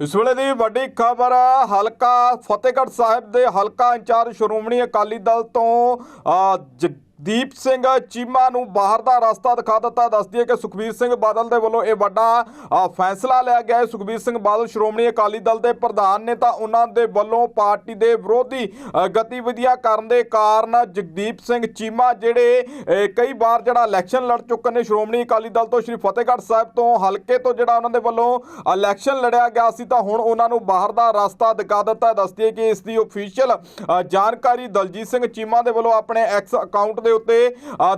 ਇਸ ਵੇਲੇ ਦੀ ਵੱਡੀ ਖਬਰ, ਹਲਕਾ ਫਤਿਹਗੜ੍ਹ ਸਾਹਿਬ ਦੇ ਹਲਕਾ ਇੰਚਾਰਜ ਸ਼੍ਰੋਮਣੀ ਅਕਾਲੀ ਦਲ ਤੋਂ ਦੀਪ ਸਿੰਘ ਚੀਮਾ ਨੂੰ ਬਾਹਰ ਦਾ ਰਸਤਾ ਦਿਖਾ ਦਿੱਤਾ। ਦੱਸਦੀ ਹੈ ਕਿ ਸੁਖਬੀਰ ਸਿੰਘ ਬਾਦਲ ਦੇ ਵੱਲੋਂ ਇਹ ਵੱਡਾ ਫੈਸਲਾ ਲਿਆ ਗਿਆ ਹੈ। ਸੁਖਬੀਰ ਸਿੰਘ ਬਾਦਲ ਸ਼੍ਰੋਮਣੀ ਅਕਾਲੀ ਦਲ ਦੇ ਪ੍ਰਧਾਨ ਨੇ ਤਾਂ ਉਹਨਾਂ ਦੇ ਵੱਲੋਂ ਪਾਰਟੀ ਦੇ ਵਿਰੋਧੀ ਗਤੀਵਿਧੀਆਂ ਕਰਨ ਦੇ ਕਾਰਨ ਜਗਦੀਪ ਸਿੰਘ ਚੀਮਾ ਜਿਹੜੇ ਕਈ ਵਾਰ ਜਿਹੜਾ ਇਲੈਕਸ਼ਨ ਲੜ ਚੁੱਕੇ ਨੇ ਸ਼੍ਰੋਮਣੀ ਅਕਾਲੀ ਦਲ ਤੋਂ, ਸ਼੍ਰੀ ਫਤਿਹਗੜ੍ਹ ਸਾਹਿਬ ਤੋਂ, ਹਲਕੇ ਤੋਂ ਜਿਹੜਾ ਉਹਨਾਂ ਦੇ ਵੱਲੋਂ ਇਲੈਕਸ਼ਨ ਲੜਿਆ ਗਿਆ ਸੀ ਤਾਂ ਹੁਣ ਉਹਨਾਂ ਨੂੰ ਬਾਹਰ ਦਾ ਰਸਤਾ ਦਿਖਾ ਦਿੱਤਾ। ਦੱਸਦੀ ਹੈ ਕਿ ਇਸ ਦੀ ਅਫੀਸ਼ੀਅਲ ਜਾਣਕਾਰੀ ਦਲਜੀਤ ਸਿੰਘ ਚੀਮਾ ਦੇ ਵੱਲੋਂ ਆਪਣੇ ਐਕਸ ਅਕਾਊਂਟ ਦੇ ਉੱਤੇ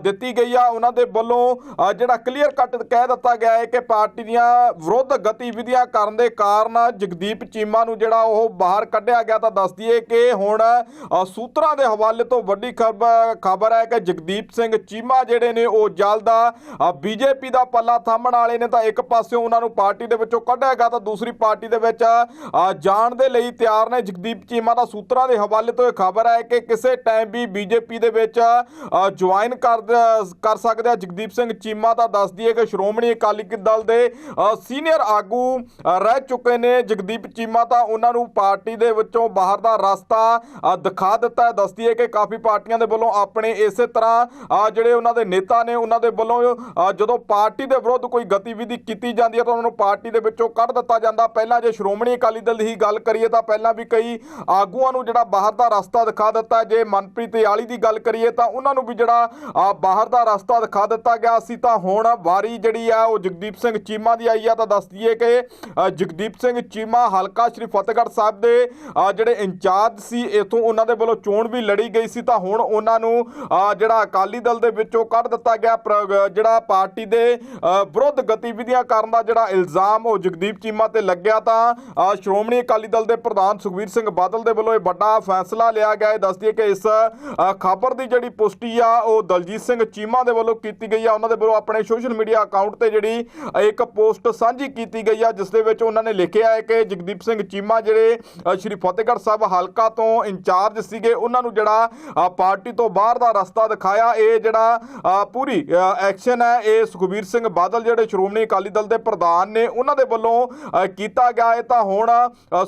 ਦਿੱਤੀ ਗਈ ਆ। ਉਹਨਾਂ ਦੇ ਵੱਲੋਂ ਜਿਹੜਾ ਕਲੀਅਰ ਕੱਟ ਕਹਿ ਦਿੱਤਾ ਗਿਆ ਹੈ ਕਿ ਪਾਰਟੀ ਦੀਆਂ ਵਿਰੋਧ ਗਤੀਵਿਧੀਆਂ ਕਰਨ ਦੇ ਕਾਰਨ ਜਗਦੀਪ ਚੀਮਾ ਨੂੰ ਜਿਹੜਾ ਉਹ ਬਾਹਰ ਕੱਢਿਆ ਗਿਆ। ਤਾਂ ਦੱਸਦੀ ਹੈ ਕਿ ਹੁਣ ਸੂਤਰਾਂ ਦੇ ਹਵਾਲੇ ਤੋਂ ਵੱਡੀ ਖਬਰ ਹੈ ਕਿ ਜਗਦੀਪ ਸਿੰਘ ਚੀਮਾ ਜਿਹੜੇ ਨੇ, ਉਹ ਜਲਦ ਬੀਜੇਪੀ ਦਾ ਪੱਲਾ ਥੰਮਣ ਵਾਲੇ ਨੇ। ਤਾਂ ਇੱਕ ਪਾਸਿਓਂ ਉਹਨਾਂ ਨੂੰ ਪਾਰਟੀ ਦੇ ਵਿੱਚੋਂ ਕੱਢਿਆ ਗਿਆ, ਤਾਂ ਦੂਸਰੀ ਪਾਰਟੀ ਦੇ ਵਿੱਚ ਜਾਣ ਦੇ ਲਈ ਤਿਆਰ ਨੇ ਜਗਦੀਪ ਚੀਮਾ। ਦਾ ਸੂਤਰਾਂ ਦੇ ਹਵਾਲੇ ਤੋਂ ਇਹ ਖਬਰ ਹੈ ਕਿ ਕਿਸੇ ਟਾਈਮ ਵੀ ਬੀਜੇਪੀ ਦੇ ਵਿੱਚ ਜੁਆਇਨ ਕਰ ਕਰ ਸਕਦੇ ਆ। ਜਗਦੀਪ ਸਿੰਘ ਚੀਮਾ ਤਾਂ ਦੱਸਦੀ ਹੈ ਕਿ ਸ਼੍ਰੋਮਣੀ ਅਕਾਲੀ ਦਲ ਦੇ ਸੀਨੀਅਰ ਆਗੂ ਰਹਿ ਚੁੱਕੇ ਨੇ। ਜਗਦੀਪ ਚੀਮਾ ਤਾਂ ਉਹਨਾਂ ਨੂੰ ਪਾਰਟੀ ਦੇ ਵਿੱਚੋਂ ਬਾਹਰ ਦਾ ਰਸਤਾ ਦਿਖਾ ਦਿੱਤਾ ਹੈ। ਦੱਸਦੀ ਹੈ ਕਿ ਕਾਫੀ ਪਾਰਟੀਆਂ ਦੇ ਵੱਲੋਂ ਆਪਣੇ ਇਸੇ ਤਰ੍ਹਾਂ ਜਿਹੜੇ ਉਹਨਾਂ ਦੇ ਨੇਤਾ ਨੇ, ਉਹਨਾਂ ਦੇ ਵੱਲੋਂ ਜਦੋਂ ਪਾਰਟੀ ਦੇ ਵਿਰੁੱਧ ਕੋਈ ਗਤੀਵਿਧੀ ਕੀਤੀ ਜਾਂਦੀ ਹੈ ਤਾਂ ਉਹਨਾਂ ਨੂੰ ਪਾਰਟੀ ਦੇ ਵਿੱਚੋਂ ਕੱਢ ਦਿੱਤਾ ਜਾਂਦਾ। ਪਹਿਲਾਂ ਜੇ ਸ਼੍ਰੋਮਣੀ ਅਕਾਲੀ ਦਲ ਦੀ ਹੀ ਗੱਲ ਕਰੀਏ ਤਾਂ ਪਹਿਲਾਂ ਵੀ ਕਈ ਆਗੂਆਂ ਨੂੰ ਜਿਹੜਾ ਬਾਹਰ ਦਾ ਰਸਤਾ ਦਿਖਾ ਦਿੱਤਾ ਜੇ ਮਨਪ੍ਰੀਤ ਯਾਲੀ ਦੀ ਗੱਲ ਕਰੀਏ ਤਾਂ ਉਹਨਾਂ ਨੂੰ ਵੀ ਜਿਹੜਾ ਅ, ਬਾਹਰ ਦਾ ਰਸਤਾ ਦਿਖਾ ਦਿੱਤਾ ਗਿਆ ਸੀ ਤਾਂ ਹੁਣ ਵਾਰੀ ਜਿਹੜੀ ਆ ਉਹ ਜਗਦੀਪ ਸਿੰਘ ਚੀਮਾ ਦੀ ਆਈ ਆ। ਤਾਂ ਦੱਸ ਦਈਏ ਕਿ ਜਗਦੀਪ ਸਿੰਘ ਚੀਮਾ ਹਲਕਾ ਸ਼੍ਰੀ ਫਤਿਹਗੜ੍ਹ ਸਾਹਿਬ ਦੇ ਜਿਹੜੇ ਇੰਚਾਰਜ ਸੀ ਇਥੋਂ ਉਹਨਾਂ ਦੇ ਵੱਲੋਂ ਚੋਣ ਵੀ ਲੜੀ ਗਈ ਸੀ। ਤਾਂ ਹੁਣ ਉਹਨਾਂ ਨੂੰ ਜਿਹੜਾ ਅਕਾਲੀ ਦਲ ਦੇ ਵਿੱਚੋਂ ਕੱਢ ਦਿੱਤਾ ਗਿਆ ਜਿਹੜਾ ਪਾਰਟੀ ਦੇ ਵਿਰੁੱਧ ਗਤੀਵਿਧੀਆਂ ਕਰਨ ਦਾ ਜਿਹੜਾ ਇਲਜ਼ਾਮ ਉਹ ਜਗਦੀਪ ਚੀਮਾ ਤੇ ਲੱਗਿਆ ਤਾਂ ਸ਼੍ਰੋਮਣੀ ਅਕਾਲੀ ਦਲ ਦੇ ਪ੍ਰਧਾਨ ਸੁਖਬੀਰ ਸਿੰਘ ਬਾਦਲ ਦੇ ਵੱਲੋਂ ਇਹ ਵੱਡਾ ਫੈਸਲਾ ਲਿਆ ਗਿਆ। ਹੈ ਦੱਸਦੀ ਹੈ ਕਿ ਇਸ ਖਬਰ ਦੀ ਜਿਹੜੀ ਪੁਸ਼ਟੀ ਆ ਉਹ ਦਲਜੀਤ ਸਿੰਘ ਚੀਮਾ ਦੇ ਵੱਲੋਂ ਕੀਤੀ ਗਈ ਆ। ਉਹਨਾਂ ਦੇ ਵੱਲੋਂ ਆਪਣੇ ਸੋਸ਼ਲ ਮੀਡੀਆ ਅਕਾਊਂਟ ਤੇ ਜਿਹੜੀ ਇੱਕ ਪੋਸਟ ਸਾਂਝੀ ਕੀਤੀ ਗਈ ਆ, ਜਿਸ ਦੇ ਵਿੱਚ ਉਹਨਾਂ ਨੇ ਲਿਖਿਆ ਹੈ ਕਿ ਜਗਦੀਪ ਸਿੰਘ ਚੀਮਾ ਜਿਹੜੇ ਸ਼੍ਰੀ ਫਤਿਹਗੜ੍ਹ ਸਾਹਿਬ ਹਲਕਾ ਤੋਂ ਇੰਚਾਰਜ ਸੀਗੇ। ਉਹਨਾਂ ਨੂੰ ਜਿਹੜਾ ਪਾਰਟੀ ਤੋਂ ਬਾਹਰ ਦਾ ਰਸਤਾ ਦਿਖਾਇਆ। ਇਹ ਜਿਹੜਾ ਪੂਰੀ ਐਕਸ਼ਨ ਹੈ। ਇਹ ਸੁਖਬੀਰ ਸਿੰਘ ਬਾਦਲ ਜਿਹੜੇ ਸ਼੍ਰੋਮਣੀ ਅਕਾਲੀ ਦਲ ਦੇ ਪ੍ਰਧਾਨ ਨੇ, ਉਹਨਾਂ ਦੇ ਵੱਲੋਂ ਕੀਤਾ ਗਿਆ ਹੈ। ਤਾਂ ਹੁਣ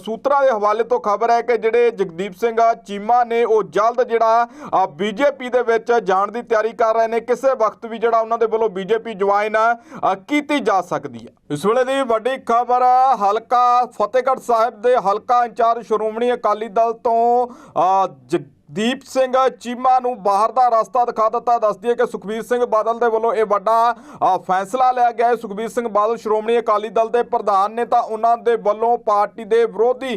ਸੂਤਰਾਂ ਦੇ ਹਵਾਲੇ ਤੋਂ ਖਬਰ ਹੈ ਕਿ ਜਿਹੜੇ ਜਗਦੀਪ ਸਿੰਘ ਚੀਮਾ ਨੇ ਉਹ ਜਲਦ ਜਿਹੜਾ ਬੀਜੇਪੀ ਦੇ ਵਿੱਚ ਜਾਣ ਦੀ ਤਿਆਰੀ ਕਰ ਰਹੇ ਨੇ। ਕਿਸੇ ਵਕਤ ਵੀ ਜਿਹੜਾ ਉਹਨਾਂ ਦੇ ਵੱਲੋਂ ਬੀਜੇਪੀ ਜੁਆਇਨ ਕੀਤੀ ਜਾ ਸਕਦੀ ਹੈ। ਇਸ ਵੇਲੇ ਦੀ ਵੱਡੀ ਖਬਰ, ਹਲਕਾ ਫਤਿਹਗੜ੍ਹ ਸਾਹਿਬ ਦੇ ਹਲਕਾ ਇੰਚਾਰਜ ਸ਼੍ਰੋਮਣੀ ਅਕਾਲੀ ਦਲ ਤੋਂ ਦੀਪ ਸਿੰਘ ਚੀਮਾ ਨੂੰ ਬਾਹਰ ਦਾ ਰਸਤਾ ਦਿਖਾ ਦਿੱਤਾ। ਦੱਸਦੀ ਹੈ ਕਿ ਸੁਖਬੀਰ ਸਿੰਘ ਬਾਦਲ ਦੇ ਵੱਲੋਂ ਇਹ ਵੱਡਾ ਫੈਸਲਾ ਲਿਆ ਗਿਆ ਹੈ। ਸੁਖਬੀਰ ਸਿੰਘ ਬਾਦਲ ਸ਼੍ਰੋਮਣੀ ਅਕਾਲੀ ਦਲ ਦੇ ਪ੍ਰਧਾਨ ਨੇ ਤਾਂ ਉਹਨਾਂ ਦੇ ਵੱਲੋਂ ਪਾਰਟੀ ਦੇ ਵਿਰੋਧੀ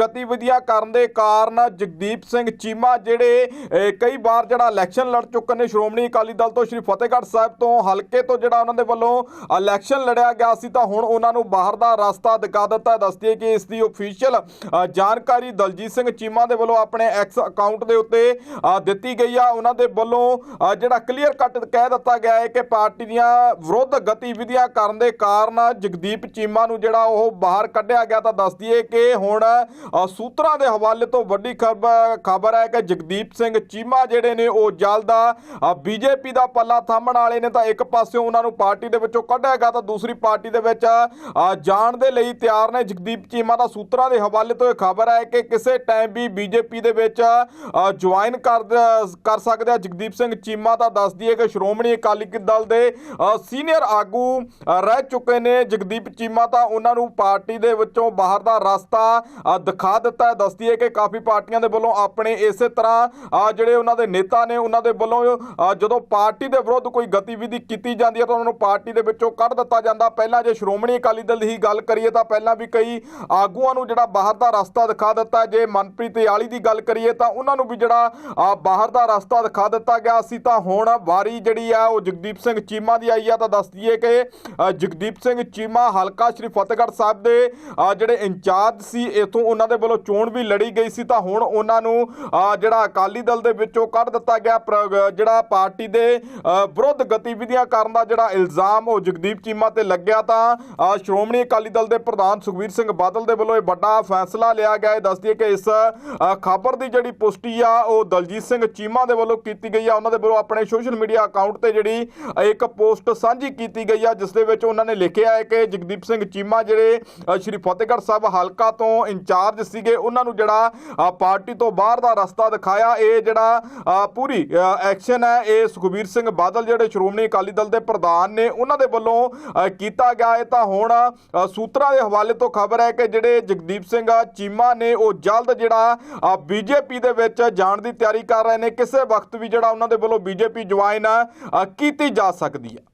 ਗਤੀਵਿਧੀਆਂ ਕਰਨ ਦੇ ਕਾਰਨ ਜਗਦੀਪ ਸਿੰਘ ਚੀਮਾ ਜਿਹੜੇ ਕਈ ਵਾਰ ਜਿਹੜਾ ਇਲੈਕਸ਼ਨ ਲੜ ਚੁੱਕੇ ਨੇ ਸ਼੍ਰੋਮਣੀ ਅਕਾਲੀ ਦਲ ਤੋਂ, ਸ਼੍ਰੀ ਫਤਿਹਗੜ੍ਹ ਸਾਹਿਬ ਤੋਂ, ਹਲਕੇ ਤੋਂ ਜਿਹੜਾ ਉਹਨਾਂ ਦੇ ਵੱਲੋਂ ਇਲੈਕਸ਼ਨ ਲੜਿਆ ਗਿਆ ਸੀ ਤਾਂ ਹੁਣ ਉਹਨਾਂ ਨੂੰ ਬਾਹਰ ਦਾ ਰਸਤਾ ਦਿਖਾ ਦਿੱਤਾ ਦੱਸਦੀ ਹੈ ਕਿ ਇਸ ਦੀ ਅਫੀਸ਼ੀਅਲ ਜਾਣਕਾਰੀ ਦਲਜੀਤ ਸਿੰਘ ਚੀਮਾ ਦੇ ਵੱਲੋਂ ਆਪਣੇ ਐਕਸ ਅਕਾਊਂਟ ਦੇ ਉੱਤੇ ਦਿੱਤੀ ਗਈ ਆ। ਉਹਨਾਂ ਦੇ ਵੱਲੋਂ ਜਿਹੜਾ ਕਲੀਅਰ ਕੱਟ ਕਹਿ ਦਿੱਤਾ ਗਿਆ ਹੈ ਕਿ ਪਾਰਟੀ ਦੀਆਂ ਵਿਰੋਧ ਗਤੀਵਿਧੀਆਂ ਕਰਨ ਦੇ ਕਾਰਨ ਜਗਦੀਪ ਚੀਮਾ ਨੂੰ ਜਿਹੜਾ ਉਹ ਬਾਹਰ ਕੱਢਿਆ ਗਿਆ ਤਾਂ ਦੱਸਦੀ ਹੈ ਕਿ ਹੁਣ ਸੂਤਰਾਂ ਦੇ ਹਵਾਲੇ ਤੋਂ ਵੱਡੀ ਖਬਰ ਹੈ ਕਿ ਜਗਦੀਪ ਸਿੰਘ ਚੀਮਾ ਜਿਹੜੇ ਨੇ, ਉਹ ਜਲਦ ਬੀਜੇਪੀ ਦਾ ਪੱਲਾ ਥੰਮਣ ਵਾਲੇ ਨੇ ਤਾਂ ਇੱਕ ਪਾਸਿਓਂ ਉਹਨਾਂ ਨੂੰ ਪਾਰਟੀ ਦੇ ਵਿੱਚੋਂ ਕੱਢਿਆ ਗਿਆ ਤਾਂ ਦੂਸਰੀ ਪਾਰਟੀ ਦੇ ਵਿੱਚ ਜਾਣ ਦੇ ਲਈ ਤਿਆਰ ਨੇ ਜਗਦੀਪ ਚੀਮਾ ਦਾ ਸੂਤਰਾਂ ਦੇ ਹਵਾਲੇ ਤੋਂ ਇਹ ਖਬਰ ਹੈ ਕਿ ਕਿਸੇ ਟਾਈਮ ਵੀ ਬੀਜੇਪੀ ਦੇ ਵਿੱਚ ਜੁਆਇਨ ਕਰ ਕਰ ਸਕਦੇ ਆ। ਜਗਦੀਪ ਸਿੰਘ ਚੀਮਾ ਤਾਂ ਦੱਸਦੀ ਹੈ ਕਿ ਸ਼੍ਰੋਮਣੀ ਅਕਾਲੀ ਦਲ ਦੇ ਸੀਨੀਅਰ ਆਗੂ ਰਹਿ ਚੁੱਕੇ ਨੇ। ਜਗਦੀਪ ਚੀਮਾ ਤਾਂ ਉਹਨਾਂ ਨੂੰ ਪਾਰਟੀ ਦੇ ਵਿੱਚੋਂ ਬਾਹਰ ਦਾ ਰਸਤਾ ਦਿਖਾ ਦਿੱਤਾ ਹੈ। ਦੱਸਦੀ ਹੈ ਕਿ ਕਾਫੀ ਪਾਰਟੀਆਂ ਦੇ ਵੱਲੋਂ ਆਪਣੇ ਇਸੇ ਤਰ੍ਹਾਂ ਜਿਹੜੇ ਉਹਨਾਂ ਦੇ ਨੇਤਾ ਨੇ, ਉਹਨਾਂ ਦੇ ਵੱਲੋਂ ਜਦੋਂ ਪਾਰਟੀ ਦੇ ਵਿਰੁੱਧ ਕੋਈ ਗਤੀਵਿਧੀ ਕੀਤੀ ਜਾਂਦੀ ਹੈ ਤਾਂ ਉਹਨਾਂ ਨੂੰ ਪਾਰਟੀ ਦੇ ਵਿੱਚੋਂ ਕੱਢ ਦਿੱਤਾ ਜਾਂਦਾ। ਪਹਿਲਾਂ ਜੇ ਸ਼੍ਰੋਮਣੀ ਅਕਾਲੀ ਦਲ ਦੀ ਗੱਲ ਕਰੀਏ ਤਾਂ ਪਹਿਲਾਂ ਵੀ ਕਈ ਆਗੂਆਂ ਨੂੰ ਜਿਹੜਾ ਬਾਹਰ ਦਾ ਰਸਤਾ ਦਿਖਾ ਦਿੱਤਾ ਜੇ ਮਨਪ੍ਰੀਤ ਯਾਲੀ ਦੀ ਗੱਲ ਕਰੀਏ ਤਾਂ ਉਹਨਾਂ ਨੂੰ ਵੀ ਜਿਹੜਾ ਬਾਹਰ ਦਾ ਰਸਤਾ ਦਿਖਾ ਦਿੱਤਾ ਗਿਆ ਸੀ, ਤਾਂ ਹੁਣ ਵਾਰੀ ਜਿਹੜੀ ਆ, ਉਹ ਜਗਦੀਪ ਸਿੰਘ ਚੀਮਾ ਦੀ ਆਈ ਆ। ਤਾਂ ਦੱਸ ਦਈਏ ਕਿ ਜਗਦੀਪ ਸਿੰਘ ਚੀਮਾ ਹਲਕਾ ਸ਼੍ਰੀ ਫਤਿਹਗੜ੍ਹ ਸਾਹਿਬ ਦੇ ਜਿਹੜੇ ਇੰਚਾਰਜ ਸੀ, ਇਥੋਂ ਉਹਨਾਂ ਦੇ ਵੱਲੋਂ ਚੋਣ ਵੀ ਲੜੀ ਗਈ ਸੀ। ਤਾਂ ਹੁਣ ਉਹਨਾਂ ਨੂੰ ਜਿਹੜਾ ਅਕਾਲੀ ਦਲ ਦੇ ਵਿੱਚੋਂ ਕੱਢ ਦਿੱਤਾ ਗਿਆ ਜਿਹੜਾ ਪਾਰਟੀ ਦੇ ਵਿਰੁੱਧ ਗਤੀਵਿਧੀਆਂ ਕਰਨ ਦਾ ਜਿਹੜਾ ਇਲਜ਼ਾਮ ਉਹ ਜਗਦੀਪ ਚੀਮਾ ਤੇ ਲੱਗਿਆ ਤਾਂ ਸ਼੍ਰੋਮਣੀ ਅਕਾਲੀ ਦਲ ਦੇ ਪ੍ਰਧਾਨ ਸੁਖਬੀਰ ਸਿੰਘ ਬਾਦਲ ਦੇ ਵੱਲੋਂ ਇਹ ਵੱਡਾ ਫੈਸਲਾ ਲਿਆ ਗਿਆ। ਹੈ ਦੱਸਦੀ ਹੈ ਕਿ ਇਸ ਖਬਰ ਦੀ ਜਿਹੜੀ ਪੁਸ਼ਟੀ ਆ, ਉਹ ਦਲਜੀਤ ਸਿੰਘ ਚੀਮਾ ਦੇ ਵੱਲੋਂ ਕੀਤੀ ਗਈ ਆ। ਉਹਨਾਂ ਦੇ ਵੱਲੋਂ ਆਪਣੇ ਸੋਸ਼ਲ ਮੀਡੀਆ ਅਕਾਊਂਟ ਤੇ ਜਿਹੜੀ ਇੱਕ ਪੋਸਟ ਸਾਂਝੀ ਕੀਤੀ ਗਈ ਆ, ਜਿਸ ਦੇ ਵਿੱਚ ਉਹਨਾਂ ਨੇ ਲਿਖਿਆ ਹੈ ਕਿ ਜਗਦੀਪ ਸਿੰਘ ਚੀਮਾ ਜਿਹੜੇ ਸ਼੍ਰੀ ਫਤਿਹਗੜ੍ਹ ਸਾਹਿਬ ਹਲਕਾ ਤੋਂ ਇੰਚਾਰਜ ਸੀਗੇ, ਉਹਨਾਂ ਨੂੰ ਜਿਹੜਾ ਪਾਰਟੀ ਤੋਂ ਬਾਹਰ ਦਾ ਰਸਤਾ ਦਿਖਾਇਆ। ਇਹ ਜਿਹੜਾ ਪੂਰੀ ਐਕਸ਼ਨ ਹੈ। ਇਹ ਸੁਖਬੀਰ ਸਿੰਘ ਬਾਦਲ ਜਿਹੜੇ ਸ਼੍ਰੋਮਣੀ ਅਕਾਲੀ ਦਲ ਦੇ ਪ੍ਰਧਾਨ ਨੇ, ਉਹਨਾਂ ਦੇ ਵੱਲੋਂ ਕੀਤਾ ਗਿਆ। ਹੈ ਤਾਂ ਹੁਣ ਸੂਤਰਾਂ ਦੇ ਹਵਾਲੇ ਤੋਂ ਖਬਰ ਹੈ ਕਿ ਜਿਹੜੇ ਜਗਦੀਪ ਸਿੰਘ ਚੀਮਾ ਨੇ, ਉਹ ਜਲਦ ਜਿਹੜਾ ਬੀਜੇਪੀ ਦੇ ਵਿੱਚ ਜਾਣ ਦੀ ਤਿਆਰੀ ਕਰ ਰਹੇ ਨੇ, ਕਿਸੇ ਵਕਤ ਵੀ ਜਿਹੜਾ ਉਹਨਾਂ ਦੇ ਵੱਲੋਂ ਬੀਜੇਪੀ ਜੁਆਇਨ ਕੀਤੀ ਜਾ ਸਕਦੀ ਹੈ।